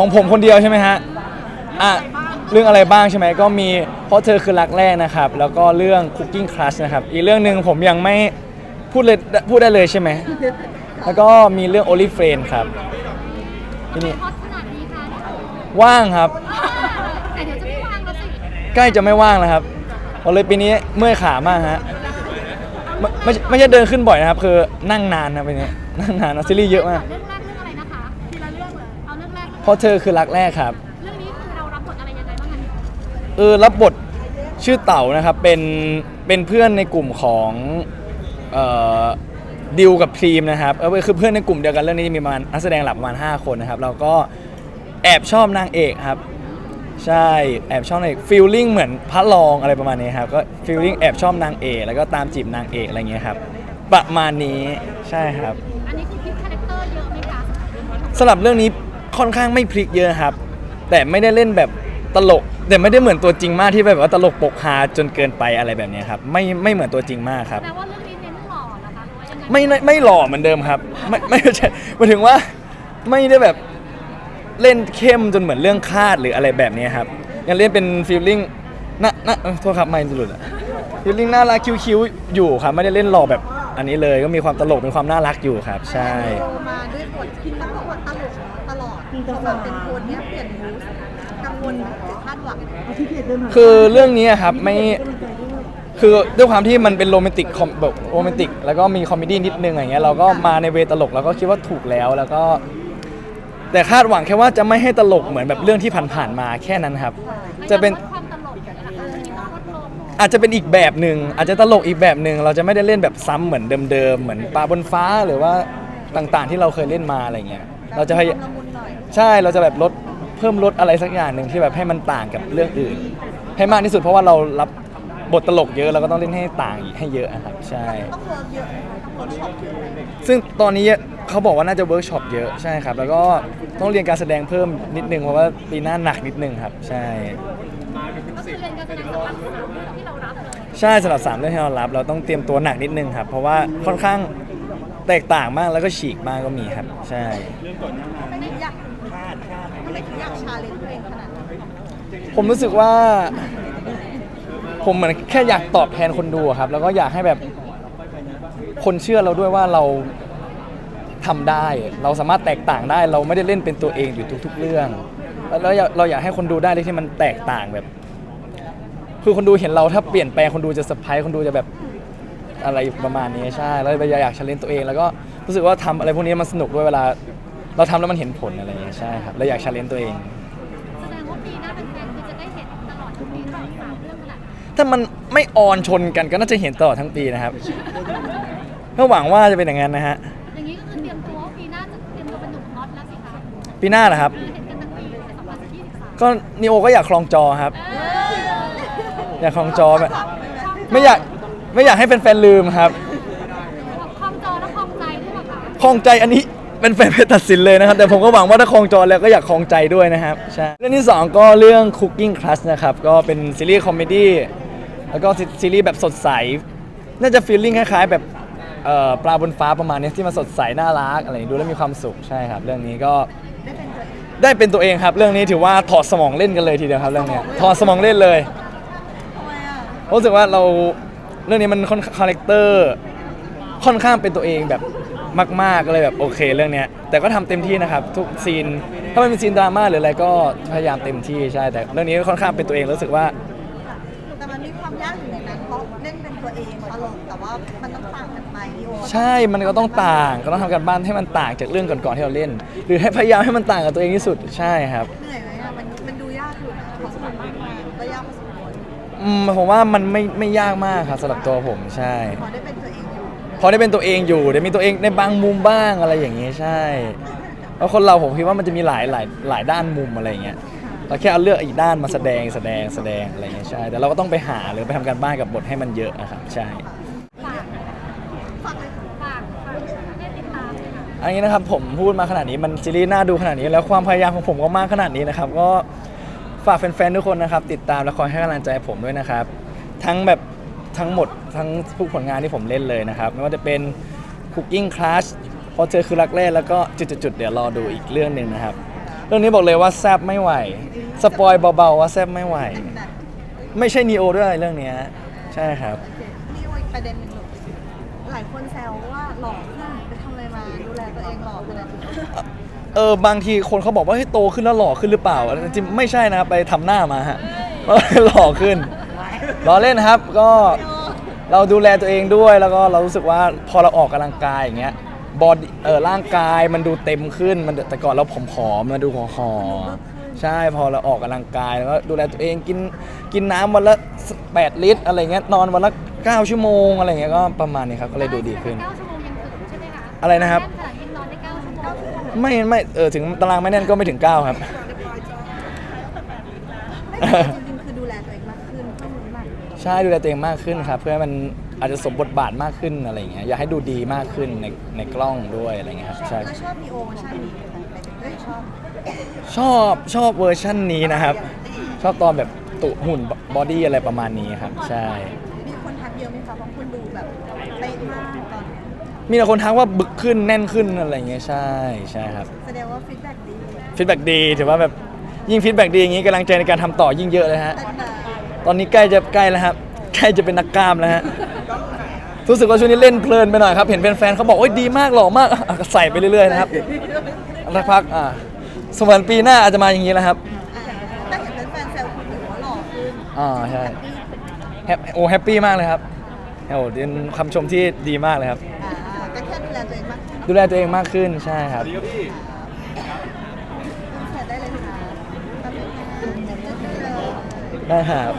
ของผมคนเดียวใช่ไหมฮะอะเรื่องอะไรบ้างใช่ไหมก็มีเพราะเธอคือรักแรกนะครับ แล้วก็เรื่อง Cooking Crush นะครับ อีกเรื่องหนึ่งผมยังไม่พูดเลยพูดได้เลยใช่ไหม แล้วก็มีเรื่อง o l i f r a n ครับที่นี่ฮอตขนาดนี้ค่ะว่างครับ แต่เดี๋ยวจะไม่วางแล้วสิใกล้จะไม่ว่างแล้วครับบอกเลยปีนี้เมื่อยขามากฮะไม่ไม่ไม่ใช่เดินขึ้นบ่อยนะครับ คือนั่งนานนะปีนี้นั่งนานนะซีรีส์เยอะมาก เรื่อง รื่องแรกเพราะเธอคือรักแรกครับ เรื่องนี้คือเรารับบทอะไรยังไงบ้างคะเออรับบทชื่อเต่านะครับเป็นเป็นเพื่อนในกลุ่มของเอ่อดิวกับพรีมนะครับเออคือเพื่อนในกลุ่มเดียวกันเรื่องนี้มีประมาณนักแสดงหลักประมาณ 5 คนนะครับแล้วก็แอบชอบนางเอกครับ ใช่แอบชอบนางเอกฟีลลิ่งเหมือนพระรองอะไรประมาณนี้ครับก็ฟีลลิ่งแอบชอบนางเอกแล้วก็ตามจีบนางเอกอะไรเงี้ยครับประมาณนี้ใช่ครับ อันนี้คือพลิกคาแรคเตอร์เยอะไหมคะสำหรับเรื่องนี้ ค่อนข้างไม่พลิกเยอะครับ แต่ไม่ได้เล่นแบบตลก แต่ไม่ได้เหมือนตัวจริงมากที่แบบว่าตลกปกฮาจนเกินไปอะไรแบบนี้ครับไม่ไม่เหมือนตัวจริงมากครับ แปลว่าเรื่องนี้เน้นหล่อเหรอคะหรือว่ายังไงไม่ไม่ไม่หล่อเหมือนเดิมครับ ไม่ไม่ใช่หมายถึงว่าไม่ได้แบบเล่นเข้มจนเหมือนเรื่องคาดหรืออะไรแบบนี้ครับยังเล่นเป็นฟีลลิ่งน่าน่าเอ้ยโทษครับไม่หลุดอะฟีลลิ่งน่ารักคิ้วๆอยู่ครับไม่ได้เล่นหล่อแบบอันนี้เลยก็มีความตลกมีความน่ารักอยู่ครับ ใช่ โตมาด้วยบทที่ต้องบอกว่าตลก ตลอดพอแบบเป็นคนเนี้ยเปลี่ยนมูสกังวลไหมหรือคาดหวังไหมคือเรื่องนี้อะครับไม่ คือด้วยความที่มันเป็นโรแมนติกคอมแบบโรแมนติกแล้วก็มีคอมเมดี้นิดนึงอะไรเงี้ยเราก็มาในเวตลกแล้วก็คิดว่าถูกแล้วแล้วก็ แต่คาดหวังแค่ว่าจะไม่ให้ตลกเหมือนแบบเรื่องที่ผ่านๆมาแค่นั้นครับ จะเป็นไม่ต้องลดความตลกนะคะเรื่องนี้ต้องลดลงอาจจะเป็นอีกแบบหนึ่งอาจจะตลกอีกแบบหนึ่งเราจะไม่ได้เล่นแบบซ้ำเหมือนเดิมๆเหมือนปลาบนฟ้าหรือว่าต่างๆ ที่เราเคยเล่นมาอะไรเงี้ย เราจะพยายามละมุนหน่อยใช่เราจะแบบลดเพิ่มลดอะไรสักอย่างหนึ่งที่แบบให้มันต่างกับเรื่องอื่น ให้มากที่สุดเพราะว่าเรารับบทตลกเยอะเราก็ต้องเล่นให้ต่างอีกให้เยอะอะครับใช่ ต้องเวิร์กเยอะไหมคะต้องเวิร์กช็อปเยอะไหมซึ่งตอนนี้เขาบอกว่าน่าจะเวิร์กช็อปเยอะใช่ครับ แล้วก็ต้องเรียนการแสดงเพิ่มนิดนึงเพราะว่าปีหน้าหนักนิดนึงครับ ใช่ก็คือเรียนการแสดงสำหรับสามเรื่องที่เรารับเลยใช่สำหรับสามเรื่องที่เรารับ เราต้องเตรียมตัวหนักนิดนึงครับเพราะว่าค่อนข้าง แตกต่างมากแล้วก็ฉีกมากก็มีครับ ใช่ทำไมถึงอยากทำไมถึงอยากชาเลนจ์ตัวเองขนาดนั้นผมรู้สึกว่า ผมเหมือนแค่อยากตอบแทนคนดูอะครับ แล้วก็อยากให้แบบคนเชื่อเราด้วยว่าเราทำได้ เราสามารถแตกต่างได้ เราไม่ได้เล่นเป็นตัวเองอยู่ทุก ๆ เรื่อง แล้วเราอยากเราอยากให้คนดูได้เลยที่มันแตกต่างแบบ คือคนดูเห็นเราถ้าเปลี่ยนแปลงคนดูจะเซอร์ไพรส์คนดูจะแบบ อะไรประมาณนี้ใช่ แล้วเราอยากชาเลนตัวเอง แล้วก็รู้สึกว่าทำอะไรพวกนี้มันสนุกด้วยเวลา เราทำแล้วมันเห็นผลอะไรอย่างเงี้ยใช่ครับเราอยากชาเลนตัวเอง แสดงว่าปีหน้าเป็นแฟนๆคือจะได้เห็นตลอดทุกปีตลอดสามเรื่องขนาดนั้นถ้ามันไม่ออนชนกันก็น่าจะเห็นตลอดทั้งปีนะครับก็หวังว่าจะเป็นอย่างนั้นนะฮะอย่างนี้ก็คือเตรียมตัวว่าปีหน้าจะเตรียมตัวเป็นหนุ่มฮอตแล้วสิคะปีหน้าเหรอครับเห็นกันทั้งปีเลย2023ก็นิโอก็อยากคลองจอครับ อยากคลองจอแบบไม่อยาก ไม่อยากให้แฟนๆลืมครับคลองจอและคลองใจด้วยเหรอคะคลองใจอันนี้เป็นแฟนเพจตัดสินเลยนะครับ แต่ผมก็หวังว่าถ้าคลองจอแล้วก็อยากคลองใจด้วยนะครับใช่เรื่องที่สองก็เรื่อง Cooking Class นะครับ ก็เป็นซีรีส์คอมเมดี้แล้วก็ซีซีรีส์แบบสดใส น่าจะฟีลลิ่งคล้ายๆ แบบเอ่อปลาบนฟ้าประมาณนี้ที่มันสดใสน่ารักอะไรอย่างนี้ดูแล้วมีความสุขใช่ครับ เรื่องนี้ก็ได้เป็นตัวเองได้เป็นตัวเองครับ เรื่องนี้ถือว่าถอดสมองเล่นกันเลยทีเดียวครับเรื่องเนี้ยถอดสมองเล่นเลยทำไมอะรู้สึกว่าเรา เรื่องนี้มันค่อนคาแรคเตอร์ค่อนข้างเป็นตัวเองแบบมากๆก็เลยแบบโอเคเรื่องเนี้ยแต่ก็ทำเต็มที่นะครับ ทุกซีน ถ้ามันเป็นซีนดราม่าหรืออะไรก็พยายามเต็มที่ใช่แต่ เรื่องนี้ก็ค่อนข้างเป็นตัวเองรู้สึกว่าแต่มันมีความยากอยู่ในนั้นเพราะเล่นเป็นตัวเองตลกแต่ว่ามันต้องต่างกันไปดิโอใช่ มันก็ต้องต่างก็ต้องทำการบ้านให้มันต่างจากเรื่องก่อนๆที่เราเล่น หรือให้พยายามให้มันต่างกับตัวเองที่สุดใช่ครับเหนื่อยไหม อืมผมว่ามันไม่ไม่ยากมากครับสำหรับตัวผมใช่ พอได้เป็นตัวเองอยู่พอได้เป็นตัวเองอยู่ได้มีตัวเองในบางมุมบ้างอะไรอย่างเงี้ยใช่แล้วคนเราผมคิดว่ามันจะมีหลายหลายหลายด้านมุมอะไรอย่างเงี้ยเราแค่เอาเลือกอีกด้านมาแสดงแสดงแสดงอะไรอย่างเงี้ยใช่แต่เราก็ต้องไปหาหรือไปทำการบ้านกับบทให้มันเยอะนะครับใช่ฝากฝากเลยฝากฝากให้ติดตามเลยค่ะ อันนี้นะครับผมพูดมาขนาดนี้มันซีรีส์น่าดูขนาดนี้แล้วความพยายามของผมก็มากขนาดนี้นะครับก็ ฝากแฟนๆทุกคนนะครับ ติดตามและคอยให้กำลังใจผมด้วยนะครับ ทั้งแบบทั้งหมดทั้งทุกผลงานที่ผมเล่นเลยนะครับ ไม่ว่าจะเป็น Cooking Class พราะเธอคือรักแรกแล้วก็จุดๆเดี๋ยวรอดูอีกเรื่องหนึ่งนะครับ เรื่องนี้บอกเลยว่าแซบไม่ไหว สปอยเบาๆว่าแซบไม่ไหว ไม่ใช่นีโอด้วยเรื่องเนี้ยใช่ครับ นี่อีกประเด็นหนึ่งหนูหลายคนแซวว่าหล่อขึ้นไปทำอะไรมาดูแลตัวเองหล่อขนาดนี้ เออบางทีคนเขาบอกว่าเฮ้ยโตขึ้นแล้วหล่อขึ้นหรือเปล่าจริงๆไม่ใช่นะครับไปทำหน้ามาฮะ หล่อขึ้นล้อเล่นนะครับก็เราดูแลตัวเองด้วยแล้วก็เรารู้สึกว่าพอเราออกกำลังกายอย่างเงี้ยบอดเออร่างกายมันดูเต็มขึ้นมันแต่ก่อนเราผอมๆมันดูหอมๆใช่พอเราออกกำลังกายแล้วก็ดูแลตัวเองกินกินน้ำวันละ 8 ลิตร อะไรเงี้ยนอนวันละ 9 ชั่วโมงอะไรเงี้ยก็ประมาณนี้ครับก็เลยดูดีขึ้น เก้าชั่วโมงยังถึงใช่ไหมคะอะไรนะครับแขนาดยังนอนได้เก้าชั่วโมง ไม่ไม่เออถึงตารางไม่แน่นก็ไม่ถึง 9 ครับไม่แต่จริงๆคือดูแลตัวเองมากขึ้นเพิ่มน้ำหนักใช่ดูแลตัวเองมากขึ้นครับ เพื่อให้มันอาจจะสมบทบาทมากขึ้นอะไรอย่างเงี้ยอยากให้ดูดีมากขึ้นในในกล้องด้วยอะไรเงี้ยครับใช่ แล้วชอบมีโอเวอร์ชันนี้ไหมหมายถึงเอ้ยชอบ ชอบชอบเวอร์ชั่นนี้นะครับ ชอบตอนแบบตุหุ่นบอดี้อะไรประมาณนี้ครับ ใช่ มีคนทักเยอะไหมคะเพราะคุณดูแบบเป๊ะมากตอนนี้ มีแต่คนทักว่าบึกขึ้นแน่นขึ้นอะไรอย่างเงี้ยใช่ใช่ครับแสดงว่าฟีดแบ็กดีฟีดแบ็กดีถือว่าแบบยิ่งฟีดแบ็กดีอย่างงี้กำลังใจในการทำต่อยิ่งเยอะเลยฮะแต่แต่ตอนนี้ใกล้จะใกล้แล้วครับใกล้จะเป็นนักกล้ามแล้วฮะรู้สึกว่าช่วงนี้เล่นเพลินไปหน่อยครับเห็นแฟนๆเขาบอกโอ้ยดีมากหล่อมากอะก็ใส่ไปเรื่อยๆนะครับสักพักอ่าสมวนปีหน้าอาจจะมาอย่างนี้แล้วครับถ้าเห็นแฟนๆแซวคุณถือว่าหล่อขึ้นอ่าใช่แฮปโอ้แฮปปี้มากเลยครับโอ้เป็นคำชมที่ดีมากเลยครับ ดูแลตัวเองมากขึ้นใช่ครับแชร์ได้เลยค่ะทำยังไงเลยได้ครับ